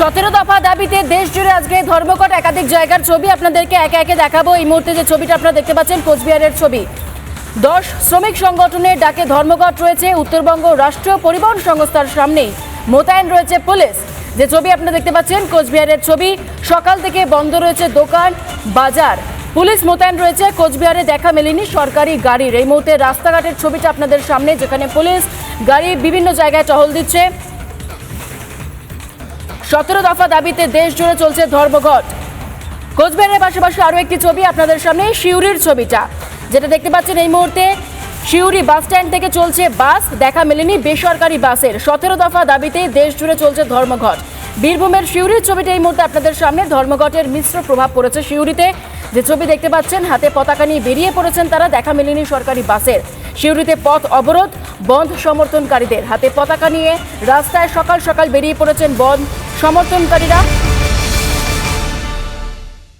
সতেরো দফা দাবিতে দেশ জুড়ে আজকে ধর্মঘট একাধিক জায়গার ছবি আপনাদেরকে একে একে দেখাবো। এই মুহূর্তে যে ছবিটা আপনারা দেখতে পাচ্ছেন, কোচবিহারের ছবি। দশ শ্রমিক সংগঠনের ডাকে ধর্মঘট রয়েছে। উত্তরবঙ্গ রাষ্ট্রীয় পরিবহন সংস্থার সামনেই মোতায়েন রয়েছে পুলিশ। যে ছবি আপনারা দেখতে পাচ্ছেন, কোচবিহারের ছবি। সকাল থেকে বন্ধ রয়েছে দোকান, বাজার। পুলিশ মোতায়েন রয়েছে। কোচবিহারে দেখা মেলেনি সরকারি গাড়ির। এই মুহূর্তে রাস্তাঘাটের ছবিটা আপনাদের সামনে, যেখানে পুলিশ গাড়ি বিভিন্ন জায়গায় টহল দিচ্ছে। সতেরো দফা দাবিতে দেশ জুড়ে চলছে ধর্মঘট। কোচবিহারের পাশাপাশি আরও একটি ছবি আপনাদের সামনে, শিউরির ছবিটা। যেটা দেখতে পাচ্ছেন এই মুহূর্তে শিউরি বাস স্ট্যান্ড থেকে চলছে বাস, দেখা মেলেনি বেসরকারি বাসের। সতেরো দফা দাবিতে দেশ জুড়ে চলছে ধর্মঘট। বীরভূমের শিউরির ছবিটা এই মুহূর্তে আপনাদের সামনে। ধর্মঘটের মিশ্র প্রভাব পড়েছে শিউরিতে। যে ছবি দেখতে পাচ্ছেন, হাতে পতাকা নিয়ে বেরিয়ে পড়েছেন তারা, দেখা মেলেনি সরকারি বাসের। শিউরিতে পথ অবরোধ, বন্ধ সমর্থনকারীদের। হাতে পতাকা নিয়ে রাস্তায় সকাল সকাল বেরিয়ে পড়েছেন বন্ধ সমর্থনকারীরা